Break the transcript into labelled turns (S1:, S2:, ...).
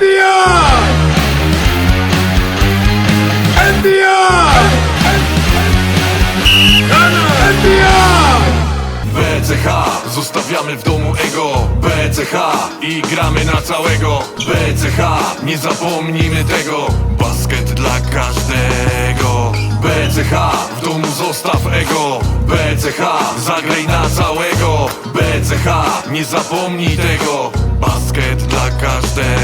S1: India! India! India! BCH, zostawiamy w domu ego BCH i gramy na całego BCH, nie zapomnijmy tego Basket dla każdego BCH, w domu zostaw ego BCH, zagraj na całego BCH, nie zapomnij tego Basket dla każdego